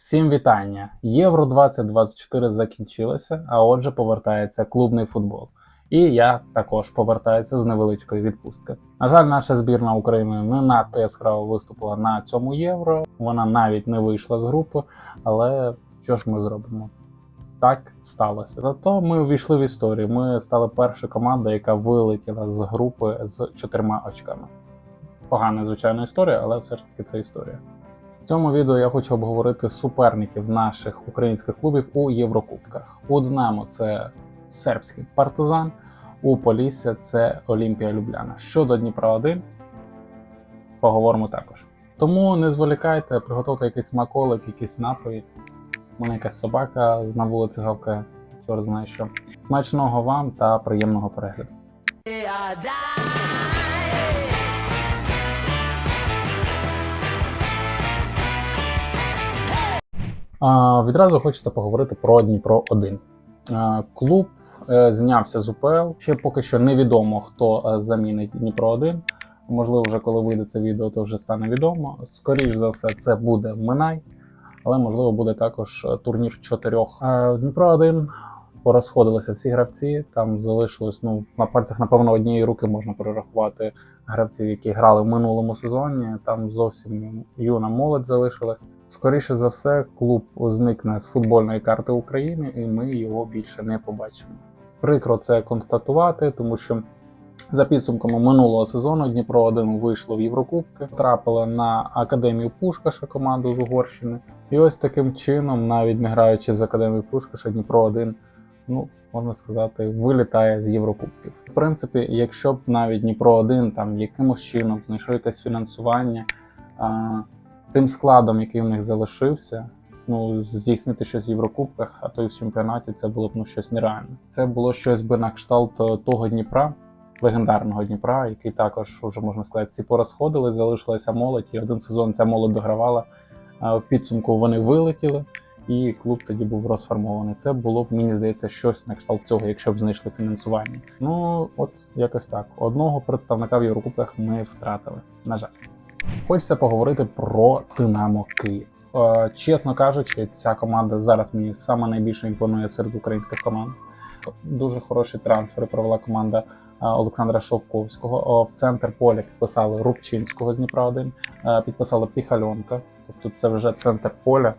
Всім вітання! Євро 2024 закінчилося, а отже, повертається клубний футбол. І я також повертаюся з невеличкої відпустки. На жаль, наша збірна України не надто яскраво виступила на цьому євро. Вона навіть не вийшла з групи, але що ж ми зробимо? Так сталося. Зато ми увійшли в історію. Ми стали першою командою, яка вилетіла з групи з чотирма очками. Погана, звичайно, історія, але все ж таки це історія. Цьому відео я хочу обговорити суперників наших українських клубів у Єврокубках. У Динамо це сербський партизан, у Полісся це Олімпія Любляна. Щодо Дніпра 1 поговоримо також. Тому не зволікайте, приготуйте якийсь смаколик, якийсь напої. У мене якась собака на вулиці гавкає, чорт знає що. Смачного вам та приємного перегляду. Відразу хочеться поговорити про Дніпро 1. А, клуб е, знявся з УПЛ. Ще поки що невідомо, хто е, замінить Дніпро 1. Можливо, вже коли вийде це відео, то вже стане відомо. Скоріше за все, це буде Минай, але можливо буде також е, турнір чотирьох. Дніпро 1 порозходилися всі гравці. Там залишилось ну на пальцях, напевно, однієї руки можна перерахувати гравців, які грали в минулому сезоні. Там зовсім юна молодь залишилась. Скоріше за все, клуб зникне з футбольної карти України, і ми його більше не побачимо. Прикро це констатувати, тому що за підсумками минулого сезону Дніпро 1 вийшло в Єврокубки, трапило на академію Пушкаша команду з Угорщини. І ось таким чином, навіть не граючи з академією Пушкаша, Дніпро 1 ну можна сказати, вилітає з Єврокубків. В принципі, якщо б навіть Дніпро 1 там якимось чином знайшов якесь фінансування а, тим складом, який в них залишився. Ну, здійснити щось в Єврокубках, а то й в чемпіонаті це було б ну щось нереальне. Це було щось би на кшталт е, того Дніпра, легендарного Дніпра, який також вже можна сказати, всі порозходили, залишилася молодь, і один сезон ця молодь догравала. В підсумку вони вилетіли, і клуб тоді був розформований. Це було б, мені здається, щось на кшталт цього, якщо б знайшли фінансування. Ну, от якось так. Одного представника в Єврокубках ми втратили. На жаль. Хочеться поговорити про Динамо Київ. Е, чесно кажучи, ця команда зараз мені саме найбільше імпонує серед українських команд. Дуже хороші трансфери провела команда е, Олександра Шовковського. В центр поля підписали Рубчинського з Дніпра 1, е, підписали Піхальонка. Тобто це вже центр поля.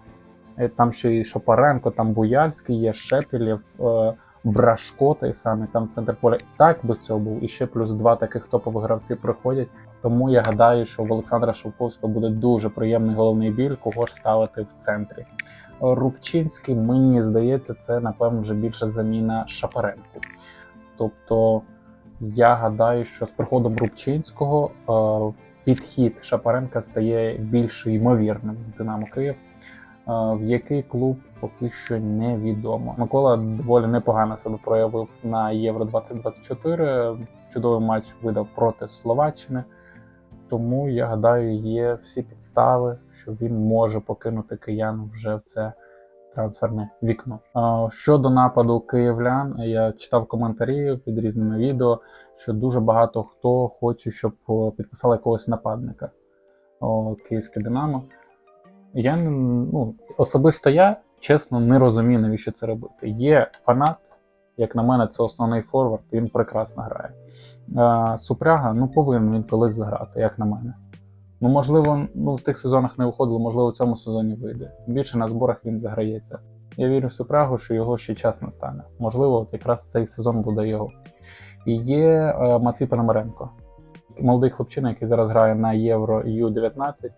Е, Там ще і Шопаренко, там Буяльський є, Шепілєв, е, Брашко той самий, там центр поля. Так би цього був. І ще плюс два таких топових гравці приходять. Тому я гадаю, що в Олександра Шовковського буде дуже приємний головний біль, кого ж ставити в центрі. Рубчинський, мені здається, це напевно вже більше заміна Шапаренку. Тобто я гадаю, що з приходом Рубчинського е, відхід Шапаренка стає більш ймовірним з Динамо Київ. Е, В який клуб поки що невідомо. Микола доволі непогано себе проявив на Євро 2024. Чудовий матч видав проти Словаччини. Тому я гадаю, є всі підстави, що він може покинути киян вже в це трансферне вікно. Щодо нападу київлян, я читав коментарі під різними відео, що дуже багато хто хоче, щоб підписали якогось нападника київське Динамо. Я ну, особисто я чесно не розумію, навіщо це робити. Є фанат, як на мене, це основний форвард, він прекрасно грає. Е, Супряга ну повинен він колись заграти, як на мене. Ну, можливо, ну в тих сезонах не виходило, можливо, в цьому сезоні вийде. Більше на зборах він заграється. Я вірю в Супрягу, що його ще час настане. Можливо, от якраз цей сезон буде його. І є е, Матвій Пономаренко, молодий хлопчина, який зараз грає на Євро Ю-19.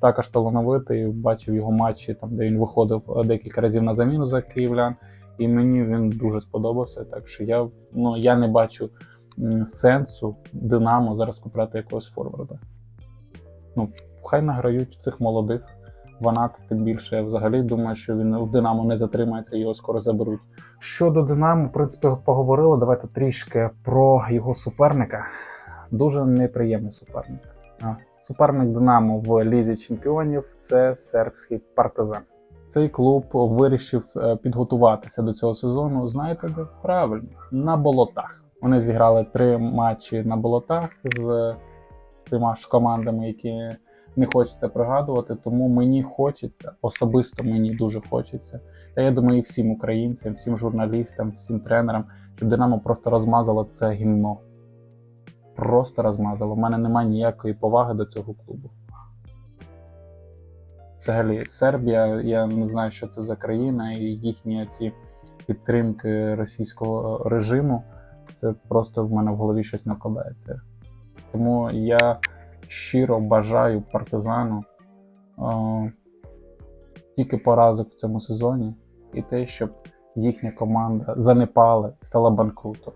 Також талановитий, бачив його матчі, там, де він виходив е, декілька разів на заміну за київлян. І мені він дуже сподобався. Так що я, ну, я не бачу сенсу Динамо зараз купляти якогось форварда. Ну, хай награють цих молодих. Ванат, тим більше я взагалі думаю, що він в Динамо не затримається, його скоро заберуть. Щодо Динамо, в принципі, поговорили. Давайте трішки про його суперника. Дуже неприємний суперник. Суперник Динамо в Лізі Чемпіонів це сербський партизан. Цей клуб вирішив е, підготуватися до цього сезону. Знаєте, де? правильно на болотах. Вони зіграли три матчі на болотах з тима ж командами, які не хочеться пригадувати, тому мені хочеться, особисто мені дуже хочеться. Та я думаю, і всім українцям, всім журналістам, всім тренерам, щоб Динамо просто розмазало це гімно. Просто розмазало. У мене немає ніякої поваги до цього клубу. Взагалі, Сербія, я не знаю, що це за країна, і їхні ці підтримки російського режиму. Це просто в мене в голові щось накладається. Тому я щиро бажаю партизану е, тільки поразок в цьому сезоні і те, щоб їхня команда занепала стала банкрутом.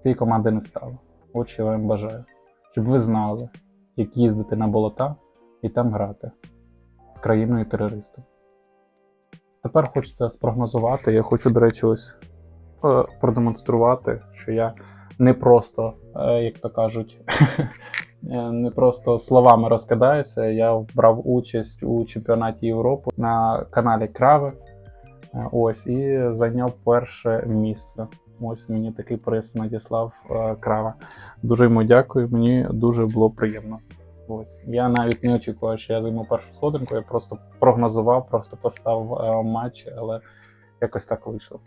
Цієї команди не стало. От що я вам бажаю. Щоб ви знали, як їздити на болота і там грати з країною терористом. Тепер хочеться спрогнозувати. Я хочу, до речі, ось е, продемонструвати, що я не просто, е, як то кажуть, е, не просто словами розкидаюся. Я брав участь у чемпіонаті Європи на каналі Крави. Ось і зайняв перше місце. Ось мені такий приз надіслав е, Крава. Дуже йому дякую, мені дуже було приємно. Ось я навіть не очікував, що я займу першу сходинку. Я просто прогнозував, просто писав е, матчі, але якось так вийшло.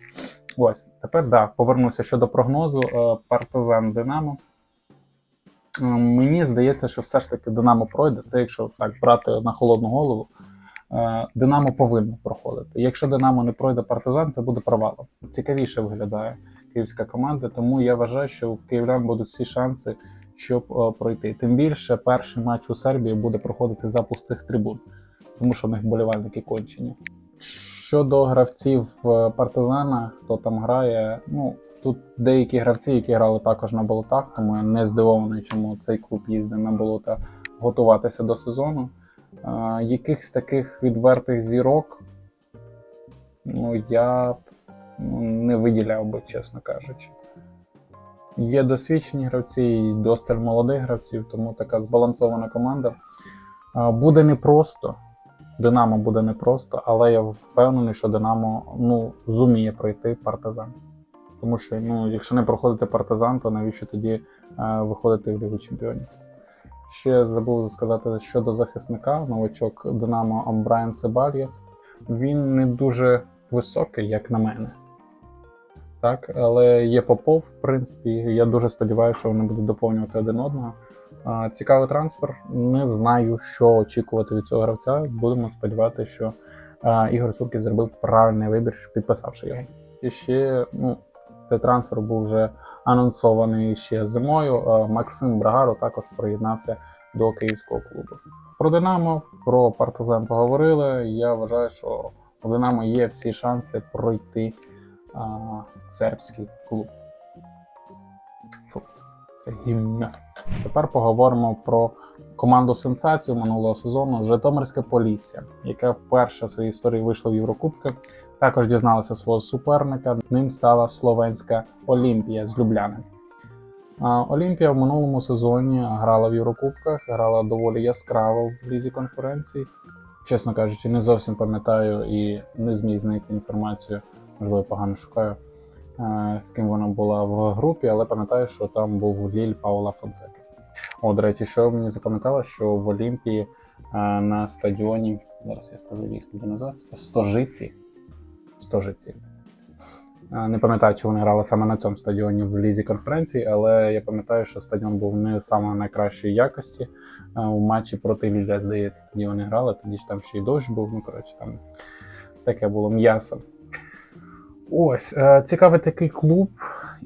Ось тепер да, повернуся щодо прогнозу. Е, Партизан Динамо. Мені здається, що все ж таки Динамо пройде. Це якщо так брати на холодну голову. Динамо повинно проходити. Якщо Динамо не пройде партизан, це буде провалом. Цікавіше виглядає київська команда, тому я вважаю, що в київлян будуть всі шанси, щоб е, пройти. Тим більше перший матч у Сербії буде проходити за пустих трибун, тому що в них болівальники кончені. Щодо гравців е, партизана, хто там грає, ну тут деякі гравці, які грали також на болотах, тому я не здивований, чому цей клуб їздить на болота готуватися до сезону. А, якихось таких відвертих зірок, ну, я не виділяв би, чесно кажучи. Є досвідчені гравці і досталь молодих гравців, тому така збалансована команда. Буде непросто. Динамо буде непросто, але я впевнений, що Динамо ну, зуміє пройти партизан. Тому що ну, якщо не проходити партизан, то навіщо тоді е, виходити в Лігу Чемпіонів? Ще забув сказати щодо захисника, новачок Динамо Брайан Себальєс. Він не дуже високий, як на мене. Так, але є Попов, в принципі. Я дуже сподіваюся, що вони будуть доповнювати один одного. Цікавий трансфер. Не знаю, що очікувати від цього гравця. Будемо сподіватися, що Ігор Суркіс зробив правильний вибір, підписавши його. І ще ну, цей трансфер був вже анонсований ще зимою. Максим Брагаро також приєднався до київського клубу. Про Динамо, про партизан поговорили. Я вважаю, що у Динамо є всі шанси пройти сербський клуб. Фу, це. Тепер поговоримо про команду сенсацію минулого сезону Житомирське Полісся, яке вперше в своїй історії вийшло в Єврокубки. Також дізналися свого суперника. Ним стала словенська Олімпія з Любляни. Олімпія в минулому сезоні грала в Єврокубках, грала доволі яскраво в лізі конференцій. Чесно кажучи, не зовсім пам'ятаю і не зміг знайти інформацію, можливо, погано шукаю, е, з ким вона була в групі, але пам'ятаю, що там був Ліль Паула Фонсека. О, до речі, що мені запам'ятало, що в Олімпії е, на стадіоні, зараз я скажу, як стадіон називається, Стожиці. Стожиці. Е, Не пам'ятаю, чи вони грали саме на цьому стадіоні в лізі конференції, але я пам'ятаю, що стадіон був не саме найкращої якості. У матчі проти Ліля, здається, тоді вони грали, тоді ж там ще й дощ був, ну коротше, там таке було м'ясо. Ось, е, цікавий такий клуб,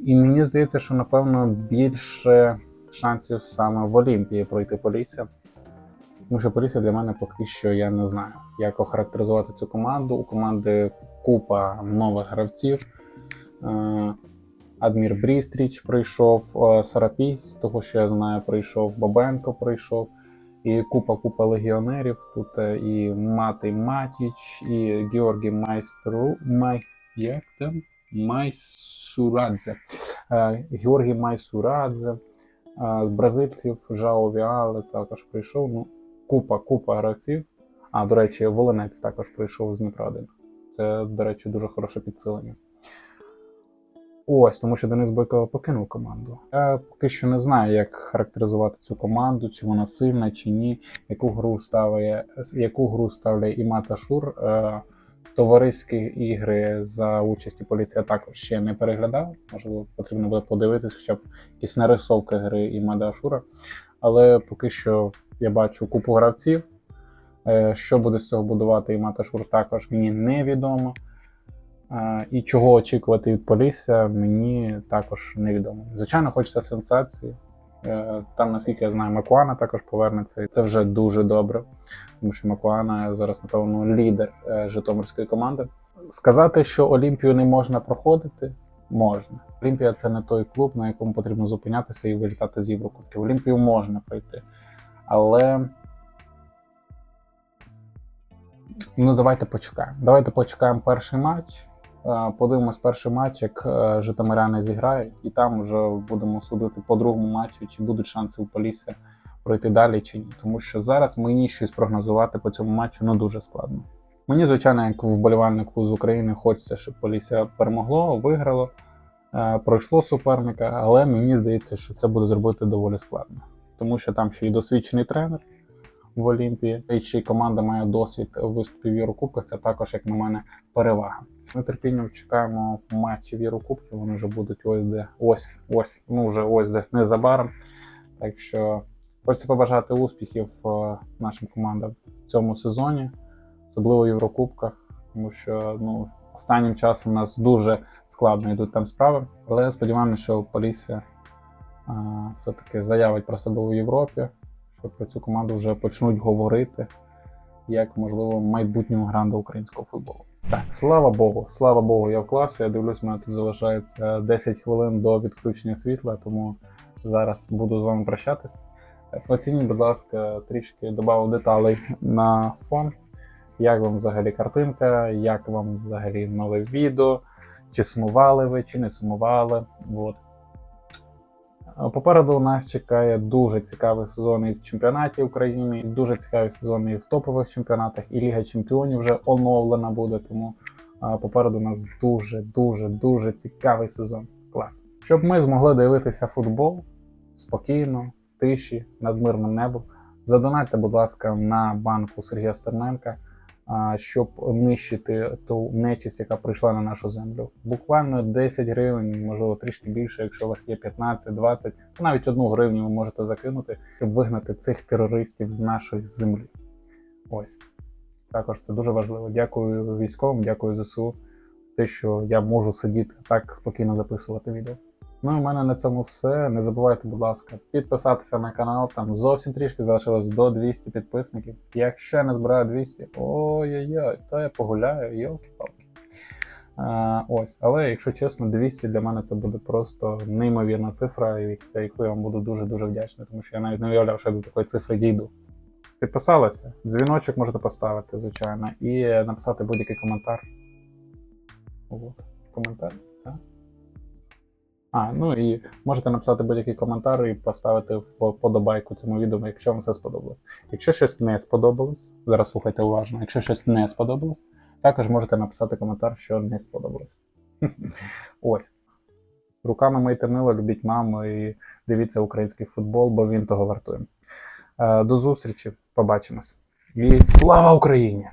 і мені здається, що напевно більше шансів саме в Олімпії пройти Полісся. Тому що Полісся для мене поки що я не знаю, як охарактеризувати цю команду. У команди купа нових гравців. Е, Адмір Брістріч прийшов, е, Сарапій, з того, що я знаю, прийшов, Бабенко прийшов, і купа-купа легіонерів. Тут і Матей Матіч, і Георгій Майстру. Май... Як там? Майсурадзе. Е, Георгій Майсурадзе. Е, бразильців Жао Віале також прийшов. Ну, купа, купа гравців. А, до речі, Волинець також прийшов з Дніпра 1. Це, до речі, дуже хороше підсилення. Ось, тому що Денис Бойко покинув команду. Я поки що не знаю, як характеризувати цю команду, чи вона сильна, чи ні, яку гру ставить, яку гру ставляє Імата Шур. Е, Товариські ігри за участі поліція також ще не переглядав. Можливо, потрібно буде подивитися, хоча б якісь нарисовки гри Імада Ашура. Але поки що я бачу купу гравців. Е, Що буде з цього будувати Імата Шур, також мені невідомо. Е, І чого очікувати від Полісся, мені також невідомо. Звичайно, хочеться сенсації. Е, Там, наскільки я знаю, Макуана також повернеться, і це вже дуже добре, тому що Макуана зараз, напевно, лідер е, Житомирської команди. Сказати, що Олімпію не можна проходити, можна. Олімпія це не той клуб, на якому потрібно зупинятися і вилітати з Єврокубків. Олімпію можна пройти. Але ну давайте почекаємо. Давайте почекаємо перший матч. Е, Подивимось перший матч, як е, житомиряни зіграють, і там вже будемо судити по другому матчу, чи будуть шанси у Полісся пройти далі чи ні. Тому що зараз мені щось прогнозувати по цьому матчу ну дуже складно. Мені, звичайно, як вболівальнику з України, хочеться, щоб Полісся перемогло, виграло, е, пройшло суперника, але мені здається, що це буде зробити доволі складно. Тому що там ще й досвідчений тренер в Олімпії, ще й команда має досвід виступів в Єврокубках, це також, як на мене, перевага. Ми терпінням чекаємо матчів Єврокубків, вони вже будуть ось де ось, ось, ну вже ось де незабаром. Так що хочеться побажати успіхів е, нашим командам в цьому сезоні, особливо в Єврокубках, тому що ну, останнім часом у нас дуже складно йдуть там справи. Але я сподіваюся, що Полісся е, все-таки заявить про себе у Європі, що про цю команду вже почнуть говорити як можливо майбутнього гранда українського футболу. Так, слава Богу, слава Богу, я в класі. Я дивлюсь, мене тут залишається 10 хвилин до відключення світла, тому зараз буду з вами прощатись. Оцініть, будь ласка, трішки додав деталей на фон. Як вам взагалі картинка, як вам взагалі нове відео, чи сумували ви, чи не сумували. От. Попереду у нас чекає дуже цікавий сезон і в чемпіонаті України, і дуже цікавий сезон і в топових чемпіонатах, і Ліга Чемпіонів вже оновлена буде. Тому попереду у нас дуже, дуже, дуже цікавий сезон. Клас. Щоб ми змогли дивитися футбол спокійно, в тиші, над мирним небом. Задонайте, будь ласка, на банку Сергія Стерненка, щоб нищити ту нечисть, яка прийшла на нашу землю. Буквально 10 гривень, можливо, трішки більше, якщо у вас є 15, 20, то навіть одну гривню ви можете закинути, щоб вигнати цих терористів з нашої землі. Ось. Також це дуже важливо. Дякую військовим, дякую ЗСУ, те, що я можу сидіти так спокійно записувати відео. Ну і в мене на цьому все. Не забувайте, будь ласка, підписатися на канал. Там зовсім трішки залишилось до 200 підписників. Якщо я не збираю 200, ой-ой-ой, то я погуляю, йолки-палки. А, ось, але якщо чесно, 200 для мене це буде просто неймовірна цифра, за яку я вам буду дуже-дуже вдячний, тому що я навіть не уявляв, що я до такої цифри дійду. Підписалися? Дзвіночок можете поставити, звичайно, і написати будь-який коментар. От, коментар? А, ну і можете написати будь-який коментар і поставити вподобайку цьому відео, якщо вам все сподобалось. Якщо щось не сподобалось, зараз слухайте уважно, якщо щось не сподобалось, також можете написати коментар, що не сподобалось. Ось. Руками мийте мило, любіть маму і дивіться український футбол, бо він того вартує. Е, До зустрічі, побачимось. І слава Україні!